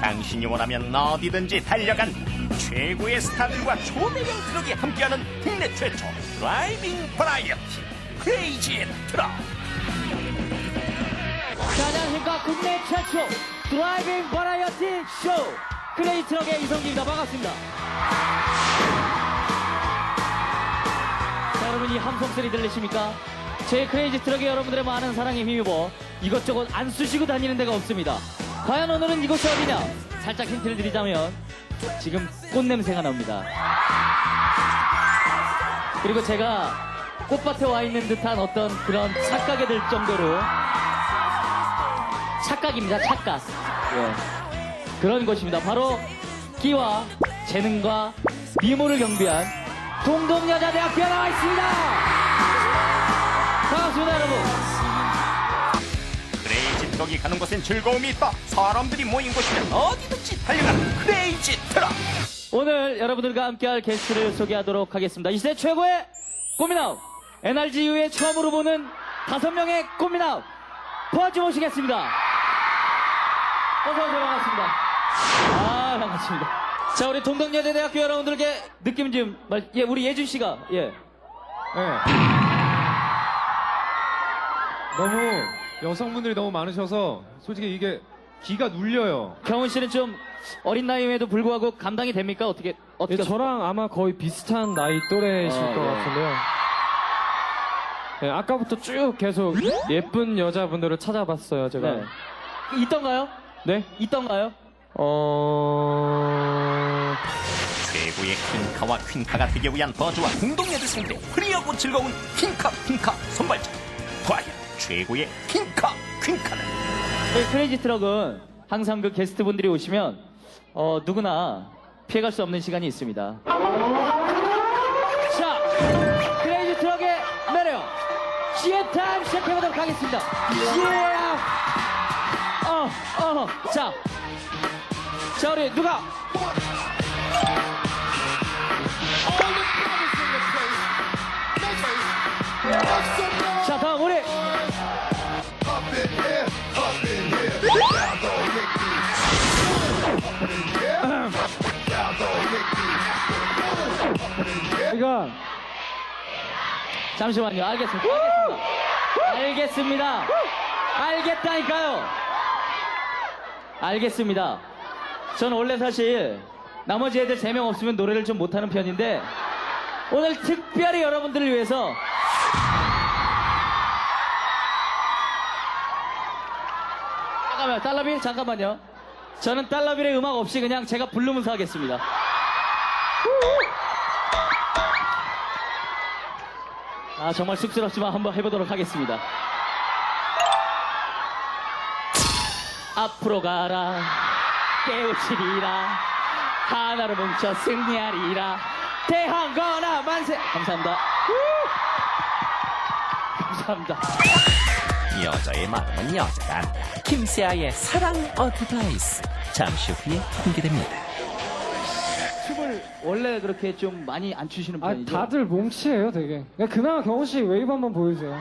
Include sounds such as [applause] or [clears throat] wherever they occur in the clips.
당신이 원하면 어디든지 달려간 최고의 스타들과 초대형 트럭이 함께하는 국내 최초 드라이빙 버라이어티 크레이지 트럭 자, 안녕하십니까. 국내 최초 드라이빙 버라이어티 쇼 크레이 트럭의 이성기입니다. 반갑습니다. 자, 여러분 이 함성 소리 들리십니까? 제 크레이지 트럭에 여러분들의 많은 사랑에 힘입어 이것저것 안 쑤시고 다니는 데가 없습니다. 과연 오늘은 이곳이 어디냐? 살짝 힌트를 드리자면 지금 꽃 냄새가 납니다. 그리고 제가 꽃밭에 와 있는 듯한 어떤 그런 착각이 들 정도로 착각입니다, 착각. 예. 그런 것입니다. 바로 끼와 재능과 미모를 경비한 동동여자대학교에 나와 있습니다. 반갑습니다, 여러분. 트럭이 가는 곳엔 즐거움이 있다 사람들이 모인 곳이면 어디든지 달려가는 크레이지 트럭 오늘 여러분들과 함께할 게스트를 소개하도록 하겠습니다. 이 시대 최고의 꽃미나우 NRG 이후에 처음으로 보는 다섯 명의 꽃미나우 포아지 모시겠습니다. 어서오세요 반갑습니다. 아 반갑습니다. 자 우리 동덕여대대학교 여러분들에게 느낌 좀 말, 예 우리 예준 씨가 예 네. 너무 여성분들이 너무 많으셔서 솔직히 이게 기가 눌려요. 경훈 씨는 좀 어린 나이임에도 불구하고 감당이 됩니까 어떻게 어떻게 예, 저랑 아마 거의 비슷한 나이 또래이실 어, 것 네. 같은데요. 예, 아까부터 쭉 계속 예쁜 여자분들을 찾아봤어요, 제가. 네. 있던가요? 네? 있던가요? 어... 최고의 퀸카와 퀸카가 되기 위한 버즈와 공동여대 상대 프리하고 즐거운 퀸카 퀸카 선발전 과연 최고의 퀸카 퀸카는 저희 크레이지 트럭은 항상 그 게스트분들이 오시면 어, 누구나 피해갈 수 없는 시간이 있습니다. 자, 크레이지 트럭의 매력 지혜 타임 시작해보도록 하겠습니다. 지혜! 어, 어, 자, 자 우리 누가? 자 이거 잠시만요. 알겠습니다. 알겠습니다. 알겠습니다. 알겠다니까요. 알겠습니다. 저는 원래 사실 나머지 애들 3명 없으면 노래를 좀 못하는 편인데 오늘 특별히 여러분들을 위해서 잠깐만요. 딸라비 잠깐만요. 저는 딸라비의 음악 없이 그냥 제가 부르면서 하겠습니다. 아 정말 쑥스럽지만 한번 해보도록 하겠습니다. 앞으로 가라. 깨우치리라. 하나로 뭉쳐 승리하리라. 대한거나 만세. 감사합니다. 감사합니다. 여자의 마음은 안다. 김세아의 사랑 어드바이스. 잠시 후에 공개됩니다 춤을 원래 그렇게 좀 많이 안 추시는 아, 편이죠? 다들 몸치예요, 되게. 그냥 그나마 경호 씨 웨이브 한번 보여주세요.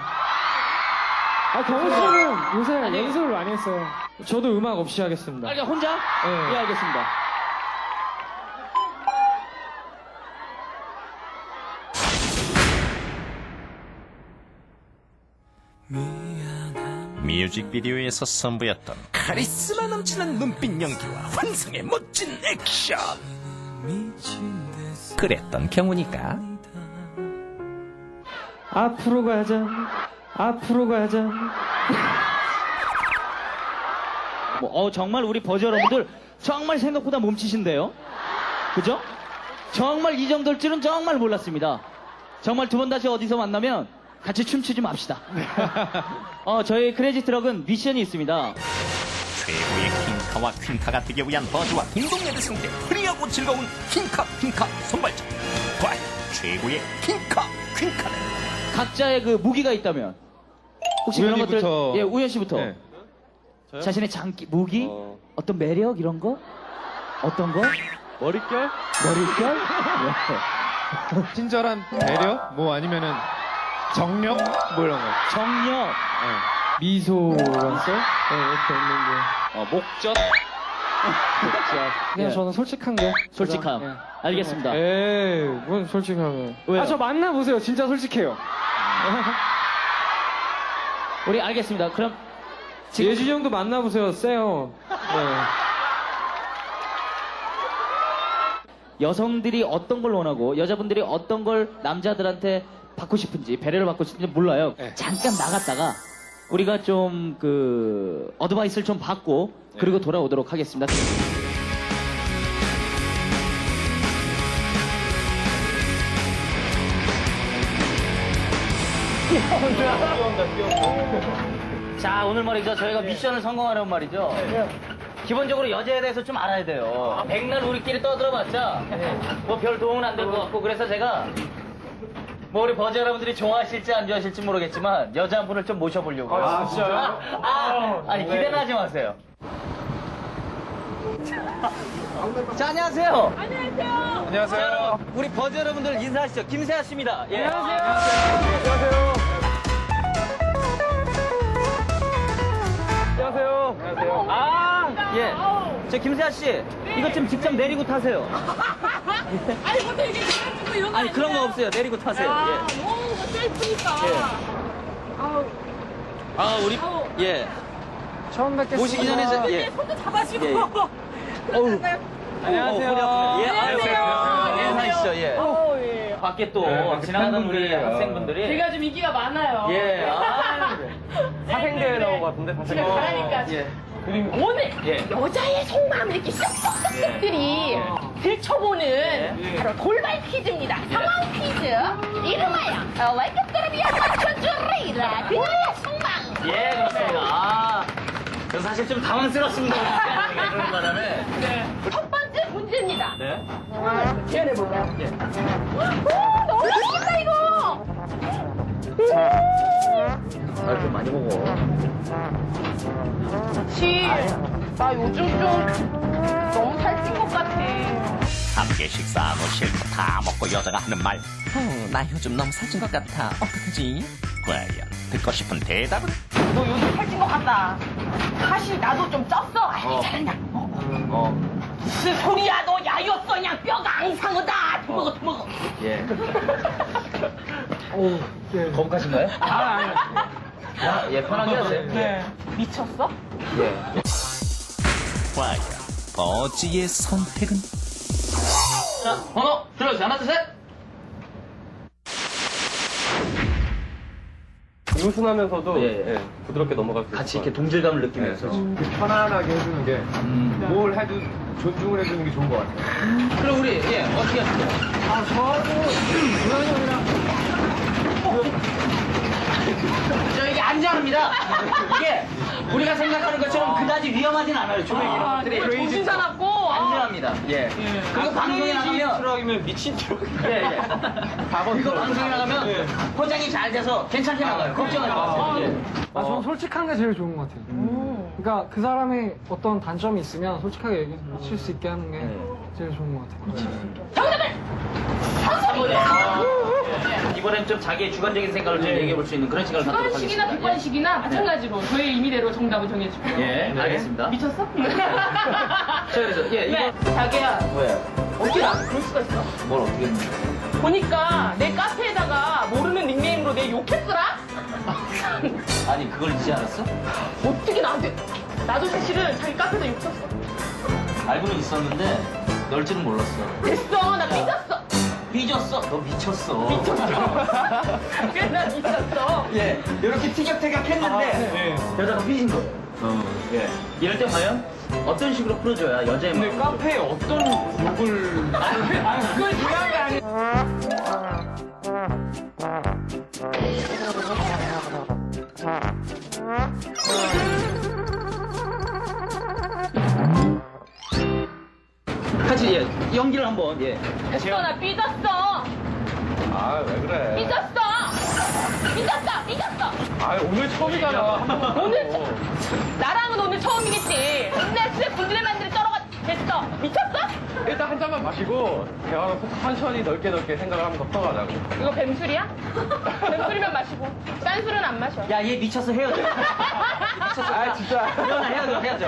아, 경호 씨는 요새 아니. 연습을 많이 했어요. 저도 음악 없이 하겠습니다. 아, 그냥 혼자? 네. 예 알겠습니다. 뮤직비디오에서 선보였던 카리스마 넘치는 눈빛 연기와 환상의 멋진 액션 그랬던 경훈이가 앞으로 가자. 앞으로 가자. [laughs] 뭐, 어, 정말 우리 버즈 여러분들 정말 생각보다 몸치신데요? 그죠? 정말 이 정도일 줄은 정말 몰랐습니다. 정말 두 번 다시 어디서 만나면 같이 춤추지 맙시다. [laughs] 어, 저희 크레이지 트럭은 미션이 있습니다. 최고의 킹카와 퀸카가 되기 위한 버즈와 공동여대 상대 프리하고 즐거운 킹카 퀸카 선발전 과연 최고의 킹카 퀸카는 각자의 그 무기가 있다면 혹시 그런 것들 우연히부터- 예, 우현 씨부터 네. 자신의 장기, 무기, 어. 어... 떤 매력 이런 거? 어떤 거? 머릿결? 머릿결? 네. 친절한 배려? 뭐 아니면은 정력? 뭐 이런 거. 정력, 미소라서? 네, 이렇게 있는 게. 어, 목젖, 그냥 예. 저는 솔직한 게. 솔직함. 가장, 알겠습니다. 예. 에이, 뭔 솔직함을. 왜요? 아, 저 만나보세요. 진짜 솔직해요. 우리 알겠습니다. 그럼 지금 예준이 형도 만나보세요. 세요. 네. 여성들이 어떤 걸 원하고 여자분들이 어떤 걸 남자들한테 받고 싶은지 배려를 받고 싶은지 몰라요. 네. 잠깐 나갔다가 우리가 좀 그 어드바이스를 좀 받고 네. 그리고 돌아오도록 하겠습니다. [laughs] 자 오늘 말이죠 저희가 미션을 성공하려면 말이죠 기본적으로 여자에 대해서 좀 알아야 돼요 백날 우리끼리 떠들어봤자 뭐 별 도움은 안 될 것 같고 그래서 제가 뭐 우리 버즈 여러분들이 좋아하실지 안 좋아하실지 모르겠지만 여자 한 분을 좀 모셔보려고 아 진짜요? 아, 아 니 기대는 하지 마세요 자 안녕하세요 안녕하세요. 안녕하세요. 우리 버즈 여러분들 인사하시죠 김세아 씨입니다 예. 안녕하세요 안녕하세요. 아, 예. 저 김세아 씨, 이것 좀 직접 내리고 타세요. [laughs] 아니 뭐 되게 그래가지고 이런 거 아니, 그런 거 아니에요? 없어요. 내리고 타세요. 아, 예. 너무 셀프니까. 아우, 아, 우리, 예. 처음 뵙겠습니다. 오시기 전에 저, 예. 손도 잡아주고. 예, 예. [laughs] 어우. 안녕하세요. 어, 예, 안녕하세요. 안녕하세요. 인사하시죠, 예. 어우, 예. 밖에 또 네, 밖에 지나가던 우리 팬분들이에요. 학생분들이. 제가 좀 인기가 많아요. 예, [laughs] 아. 사생대회 나온 것 같은데, 제가 사생대회. 잘하니까. 예. 오늘 예. 여자의 속마음을 이렇게 쏙쏙 쏙쏙들이 들춰보는 바로 돌발 퀴즈입니다. 상황 퀴즈. 이름하여 어, 월급그룹이야 맞춰주리라. 그녀의 속마음. 예, 그렇습니다. 아. 저 사실 좀 당황스럽습니다. 그러는 바람에. 첫 번째 문제입니다. 네. 지원해볼까요? 예. 오, 너무 맛있다, 이거! 아, 좀 많이 먹어. 그치. 나 요즘 좀 너무 살찐 것 같아. 함께 식사한 후 실컷 다 먹고 여자가 하는 말. 어, 나 요즘 너무 살찐 것 같아. 어떡하지? 과연 듣고 싶은 대답은? 너 요즘 살찐 것 같다. 사실 나도 좀 쪘어. 아이, 어. 잘한다. 어. 어. 무슨 소리야, 너 야였어. 그냥 뼈가 안 상하다. 더 먹어, 더 먹어. 예. 오, 거북하신가요? 아, 아니. 아, 예, 편하게 하세요. 예. 미쳤어? 예. 과연 버지의 선택은? 자, 번호 들어주세요. 하나, 둘, 셋. 유순하면서도 예, 예. 부드럽게 넘어갈 수 같이 것 이렇게 동질감을 느끼면서. 같아요. 편안하게 해주는 게, 음. 뭘 해도 존중을 해주는 게 좋은 것 같아요. 그럼 우리, 예, 어떻게 하실까요? 아, 저도 유난히 형이랑 저 이게 안전합니다. 이게 우리가 생각하는 것처럼 그다지 위험하진 않아요. 조mek 이런 아, 것들이. 정신 사납고. 안전합니다. 예. 그리고 방송에 나가면 트럭이면 미친 트럭. 예, 예. 이거 방송에 나가면 포장이 잘 돼서 괜찮게 나가요. 걱정하지 마세요. 예. 아, 저는 솔직한 게 제일 좋은 것 같아요. 그러니까 그 사람이 어떤 단점이 있으면 솔직하게 얘기할 수 있게 하는 게 네. 제일 좋은 것 같아요. 한번에 예. 이번엔 좀 자기의 주관적인 생각을 좀 얘기해 볼 수 있는 그런 시간을 갖도록 하겠습니다. 객관식이나 마찬가지로 저의 의미대로 정답을 정해주고요. 예, 예, 알겠습니다. 미쳤어? [laughs] 자, 그래서 예, 네, 이거 자기야. 뭐예요? 어떻게 나 그럴 수가 있어? 뭘 어떻게 했는지. 보니까 내 카페에다가 모르는 닉네임으로 내 욕했더라? [laughs] 아니, 그걸 잊지 않았어? 어떻게 나한테. 나도 사실은 자기 카페에다 욕했어. 알고는 있었는데 널지는 몰랐어. 됐어, 나 삐졌어. 삐졌어. 너 미쳤어. 그래, [laughs] 나 미쳤어. 예, 이렇게 티격태격 했는데 여자가 삐진 거예요. 예. 이럴 때 과연 어떤 식으로 풀어줘야 여자의 마음을 카페에 어떤 욕을. 그걸 중요한 게 아니야. [laughs] [laughs] 같이 예, 연기를 한번 예. 됐어, 나 삐졌어. 아, 왜 그래. 삐졌어. 삐졌어, 삐졌어. 아, 오늘 처음이잖아. 오늘 처... 나랑은 오늘 처음이겠지. 근데 진짜 군들만들이 떨어가 됐어. 미쳤어? 일단 한 잔만 마시고, 대화를 천천히 넓게 넓게 생각을 한번 더 풀어가자고. 이거 뱀술이야? [laughs] 뱀술이면 마시고. 딴 술은 안 마셔. 야, 얘 미쳐서 헤어져. [laughs] 미쳤어. 아, 진짜. 태연아 헤어져, 헤어져.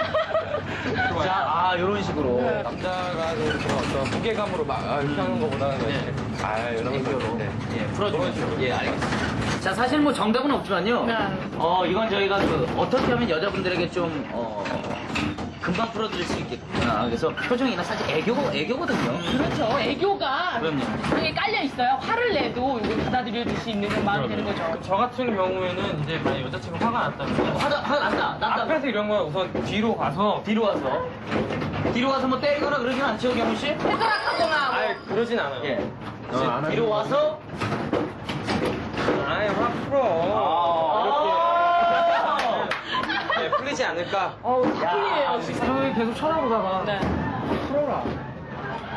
자, 아, 이런 식으로. 남자가 이렇게 어떤 무게감으로 막 아, 이렇게 하는 것보다는 이렇게 아 이런 거 네. 예, 풀어주면 예, 알겠습니다. 자, 사실 뭐 정답은 없지만요. 네. 어, 이건 저희가 그 어떻게 하면 여자분들에게 좀, 어, 금방 풀어드릴 수 있겠구나. 그래서 표정이나 사실 애교, 애교거든요. 그렇죠. 애교가 그럼요. 등에 깔려 있어요. 화를 내도 이걸 받아들여 줄 수 있는 그런 마음이 되는 거죠. 저 같은 경우에는 이제 만약 여자친구 화가 났다면 화가, 화가 난다. 난다. 앞에서 이런 건 우선 뒤로 가서 뒤로 와서. 뒤로 와서 뭐 때리거나 그러진 않죠, 경훈 씨? 해설하거나 아예 그러진 않아요. 예. 어, 안 뒤로 와서. 아예 확 풀어. 아. 이렇게 네, 풀리지 않을까? 어우, 사기예요. 형이 계속 쳐다보다가 네. 풀어라.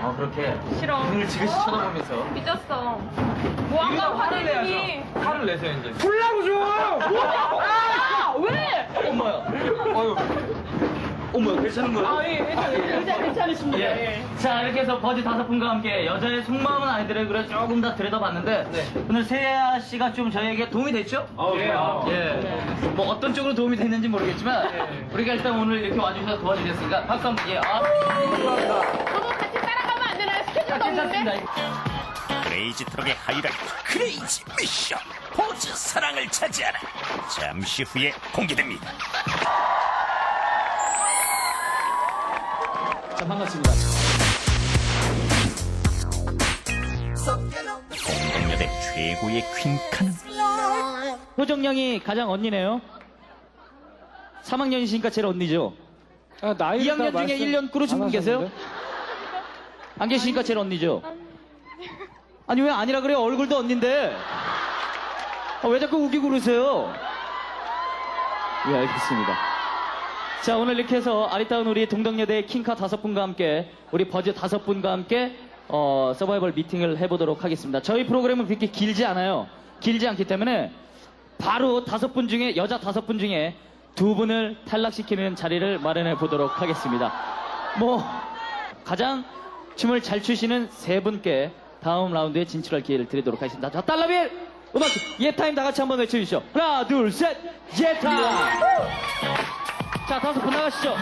아, 그렇게. 싫어. 눈을 지그시 쳐다보면서. 삐졌어. 뭐한가 화를 화내니? 내야죠. 화를 내세요 이제. 풀라고 줘! 아, 왜? 엄마야. 어휴. 어머야, 괜찮은 거예요? 아, 예, 괜찮, 괜찮으십니다. 예. 예. 자 이렇게 해서 버즈 다섯 분과 함께 여자의 속마음은 아이들을 그래 조금 더 들여다봤는데 네. 오늘 세아 씨가 좀 저희에게 도움이 됐죠? 그래요. 예. 뭐 어떤 쪽으로 도움이 됐는지 모르겠지만 우리가 일단 오늘 이렇게 와주셔서 도와주셨으니까 박수 한번 예. 아, 저도 같이 따라가면 안 되나요? 스케줄도 괜찮습니다. 없는데. 크레이지 트럭의 하이라이트 크레이지 미션 포즈 사랑을 차지하라 잠시 후에 공개됩니다 반갑습니다. 공동여대 최고의 퀸카는 효정양이 가장 언니네요. 3학년이시니까 제일 언니죠. 아, 나이 2학년 중에 1년 꾸르신 분 계세요? 안 계시니까 제일 언니죠. 아니 왜 아니라 그래요? 얼굴도 언니인데. 아, 왜 자꾸 우기고 그러세요? 예, 알겠습니다. 자, 오늘 이렇게 해서 아리따운 우리 동덕여대 킹카 다섯 분과 함께 우리 버즈 다섯 분과 함께 어, 서바이벌 미팅을 해보도록 하겠습니다. 저희 프로그램은 그렇게 길지 않아요. 길지 않기 때문에 바로 다섯 분 중에 여자 다섯 분 중에 두 분을 탈락시키는 자리를 마련해 보도록 하겠습니다. 뭐 가장 춤을 잘 추시는 세 분께 다음 라운드에 진출할 기회를 드리도록 하겠습니다. 자, 달라빌 음악 예타임 다 같이 한번 외쳐주시죠. 하나, 둘, 셋, 예타임! 자, 다섯 분 나가시죠.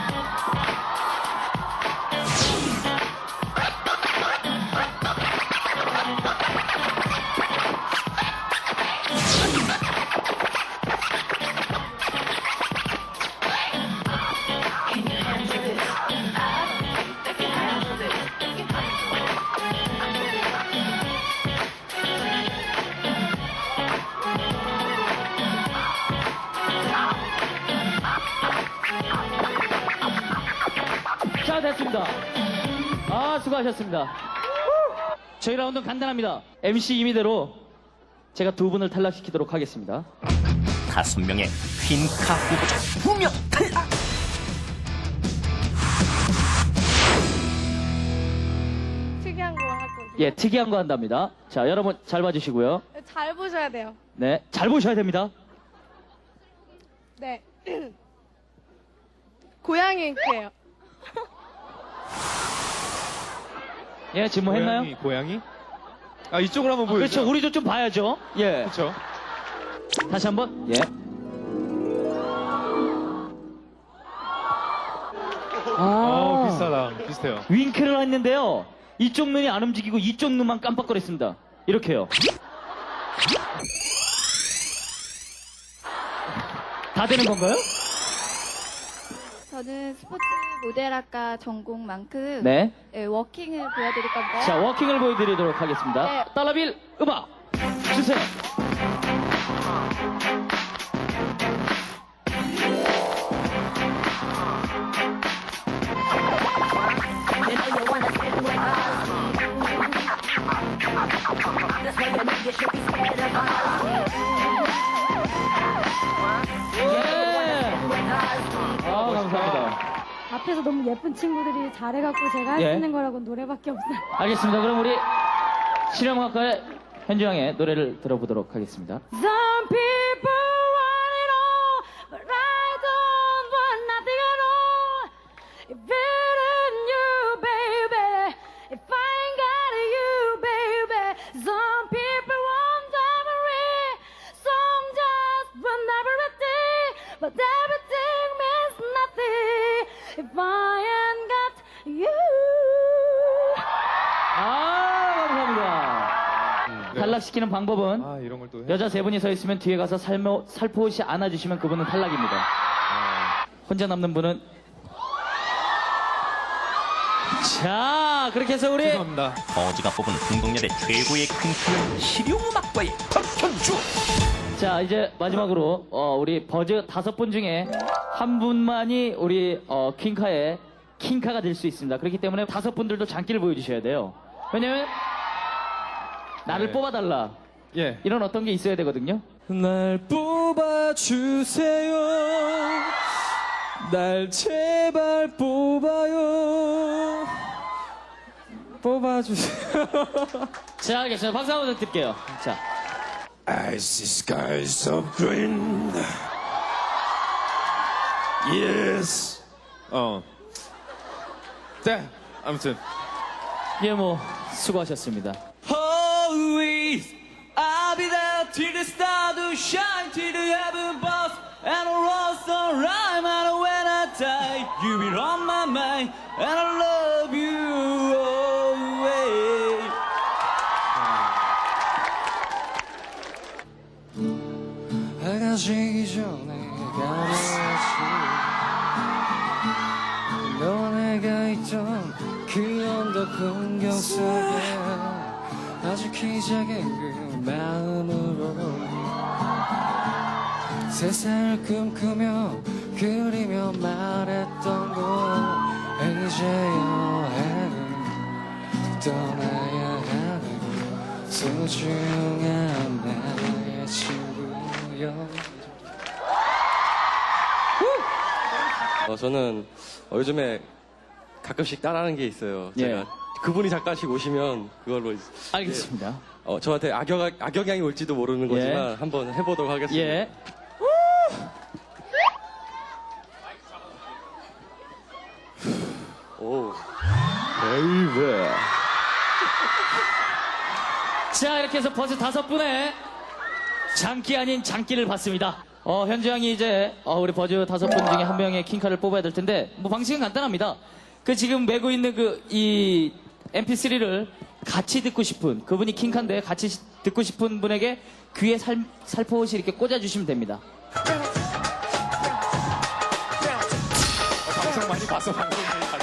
수고하셨습니다. 저희 라운드는 간단합니다. MC 임의대로 제가 두 분을 탈락시키도록 하겠습니다. 다섯 명의 퀸카 후보자 두명 탈락 특이한 거 할 거예요. 예, 특이한 거 한답니다. 자, 여러분 잘 봐주시고요. 잘 보셔야 돼요. 네, 잘 보셔야 됩니다. 네. [clears throat] 고양이 잉크예요. 예, 지금 뭐 했나요? 고양이, 고양이? 아 이쪽으로 한번 보여주죠. 그렇죠. 우리도 좀 봐야죠. 예. 그렇죠. 다시 한번. 예. 어 아, 비슷하다. 비슷해요. 윙크를 했는데요. 이쪽 눈이 안 움직이고 이쪽 눈만 깜빡거렸습니다. 이렇게요. 다 되는 건가요? 저는 스포츠 모델학과 전공만큼 네. 예, 워킹을 보여드릴 건데요. 자, 워킹을 보여드리도록 하겠습니다. 네. 달라빌 음악 주세요. 너무 예쁜 친구들이 잘해갖고 제가 할 수 예. 있는 거라고 노래밖에 없어요. 알겠습니다. 그럼 우리 실용학과의 현주양의 노래를 들어보도록 하겠습니다. Some 탈락시키는 방법은 아 이런 걸 또 해. 여자 세 분이 서 있으면 뒤에 가서 살모, 살포시 안아주시면 그분은 탈락입니다. 혼자 남는 분은 자 그렇게 해서 우리 죄송합니다. 버즈가 뽑은 공동여대 최고의 킹카는 실용음악과의 박현주 자 이제 마지막으로 어, 우리 버즈 다섯 분 중에 한 분만이 우리 어, 킹카의 킹카가 될 수 있습니다. 그렇기 때문에 다섯 분들도 장기를 보여주셔야 돼요. 왜냐면 나를 네. 뽑아달라 예. 이런 어떤 게 있어야 되거든요. 날 뽑아주세요. 날 제발 뽑아요. 뽑아주세요. [laughs] 자 알겠습니다. 박수 한번 드릴게요. 자 I see skies of green. Yes. 어. 네. 아무튼 예, 뭐 수고하셨습니다. till the star to shine, till the heaven bursts, and the rose don't rhyme, and when I die, you will on my mind, and I love you always. 해가 지기 전에 가려야지 너와 내가 있던 그 언덕 풍경 속에 아직히 작은 그 마음 세상을 꿈꾸며 그리며 말했던 곳 이제 여행을 떠나야 하는 소중한 나의 친구여 어, 저는 어, 요즘에 가끔씩 따라하는 게 있어요. 예. 제가 그분이 잠깐씩 오시면 그걸로 알겠습니다. 어, 저한테 악역, 악역양이 올지도 모르는 예. 거지만 한번 해보도록 하겠습니다. 예. 오. 자 이렇게 해서 벌써 다섯 분의 장기 아닌 장기를 받습니다. 어, 현주 양이 이제 어, 우리 버즈 다섯 분 중에 한 명의 킹카를 뽑아야 될 텐데 뭐 방식은 간단합니다. 그 지금 메고 있는 그 이 MP3를 같이 듣고 싶은 그분이 킹카인데 같이 시- 듣고 싶은 분에게 귀에 살, 살포시 이렇게 꽂아주시면 됩니다. 방송 많이 봐서 방송 많이 봤어.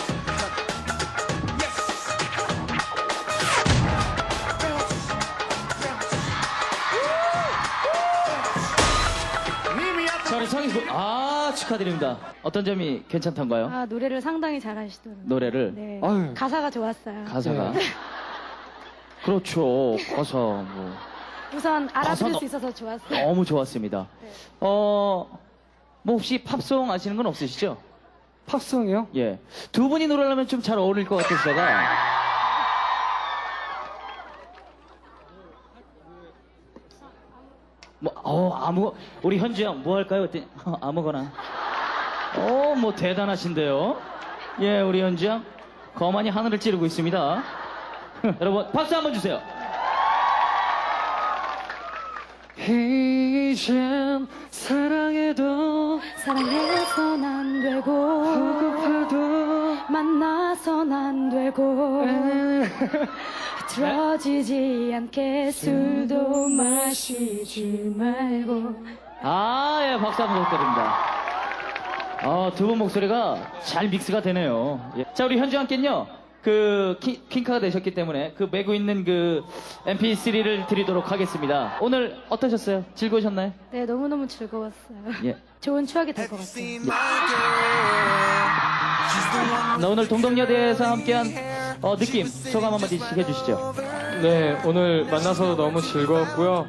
분, 아 축하드립니다. 어떤 점이 괜찮던가요? 아, 노래를 상당히 잘하시더라고요. 노래를 네. 아유. 가사가 좋았어요. 가사가 [laughs] 그렇죠 가사 뭐 우선 알아들을 가사가- 수 있어서 좋았어요. 너무 좋았습니다. 어, 뭐 혹시 팝송 아시는 건 없으시죠? 팝송이요? 예. 두 분이 노래하면 좀 잘 어울릴 것 같아서 제가. 뭐, 어, 아무, 우리 현주 형, 뭐 할까요? 그랬더니, 어, 아무거나. 어, 뭐, 대단하신데요? 예, 우리 현주 형. 거만히 하늘을 찌르고 있습니다. [laughs] 여러분, 박수 한번 주세요. 이젠 사랑해도 사랑해선 안 되고 호흡해도 만나선 안 되고 네. 틀어지지 않게 술도 마시지 말고 아, 예, 박수 한번 부탁드립니다. 어, 두분 목소리가 잘 믹스가 되네요. 예. 자, 우리 현주 함께는요, 그, 키- 킹카가 되셨기 때문에 그 메고 있는 그 MP3를 드리도록 하겠습니다. 오늘 어떠셨어요? 즐거우셨나요? 네 너무너무 즐거웠어요. 예. 좋은 추억이 될 것 같아요. 나 오늘 동덕여대에서 함께한 어, 느낌, 소감 한마디씩 해주시죠. 네, 오늘 만나서 너무 즐거웠고요.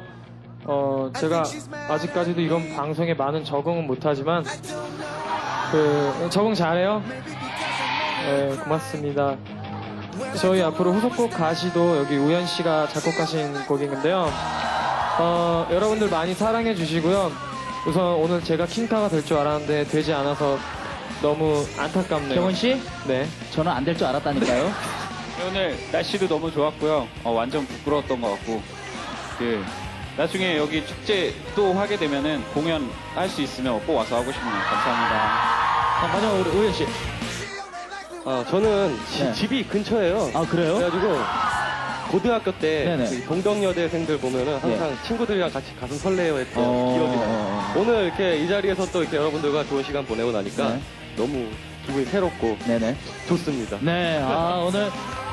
어, 제가 아직까지도 이런 방송에 많은 적응은 못하지만, 그, 적응 잘해요. 네, 고맙습니다. 저희 앞으로 후속곡 가시도 여기 우현 씨가 작곡하신 곡인데요. 어, 여러분들 많이 사랑해 주시고요. 우선 오늘 제가 킹카가 될 줄 알았는데 되지 않아서 너무 안타깝네요. 경원 씨, 네. 저는 안 될 줄 알았다니까요. [laughs] 오늘 날씨도 너무 좋았고요. 어, 완전 부끄러웠던 것 같고, 그, 나중에 여기 축제 또 하게 되면은 공연 할 수 있으면 꼭 와서 하고 싶네요. 감사합니다. 자, 마지막 우리 우현 씨. 아, 저는 지- 네. 집이 근처예요. 아, 그래요? 그래가지고 고등학교 때 네네. 그 동덕여대생들 보면은 항상 친구들이랑 같이 가슴 설레어 했던 어, 기억이 나요. 어, 어. 오늘 이렇게 이 자리에서 또 이렇게 여러분들과 좋은 시간 보내고 나니까 네. 너무 기분이 새롭고 네네. 좋습니다. 네, 아, 오늘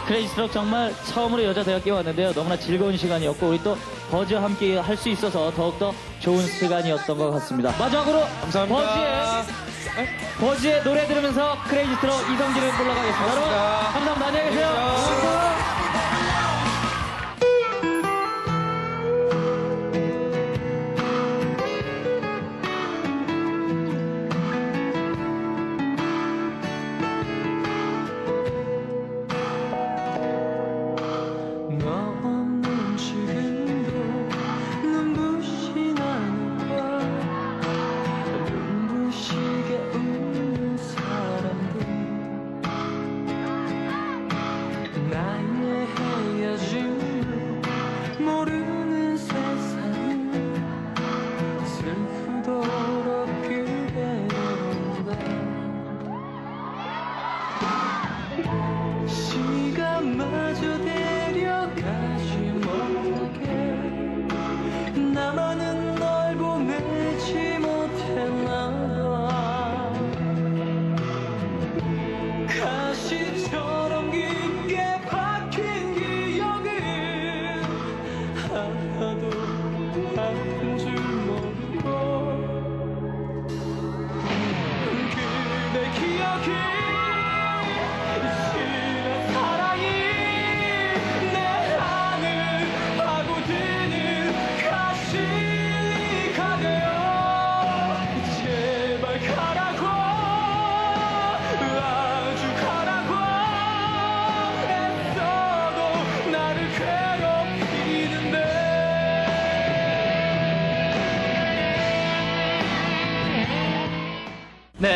크레이지스트럭 정말 처음으로 여자 대학교에 왔는데요. 너무나 즐거운 시간이었고, 우리 또 버즈와 함께 할 수 있어서 더욱더 좋은 시간이었던 것 같습니다. 마지막으로 감사합니다. 버즈의, 버즈의 노래 들으면서 크레이지스트럭 이성기를 올라가겠습니다. 여러분, 감사합니다. 안녕히 계세요.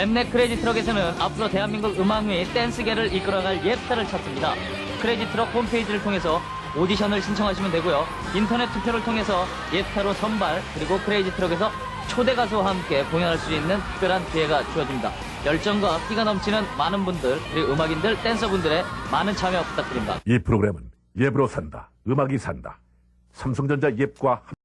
엠넷 크레이지 트럭에서는 앞으로 대한민국 음악의 댄스계를 이끌어갈 옙타를 찾습니다. 크레이지 트럭 홈페이지를 통해서 오디션을 신청하시면 되고요. 인터넷 투표를 통해서 옙타로 선발, 그리고 크레이지 트럭에서 초대 가수와 함께 공연할 수 있는 특별한 기회가 주어집니다. 열정과 끼가 넘치는 많은 분들, 그리고 음악인들, 댄서분들의 많은 참여 부탁드립니다. 이 프로그램은 예 앱으로 산다. 음악이 산다. 삼성전자 예 앱과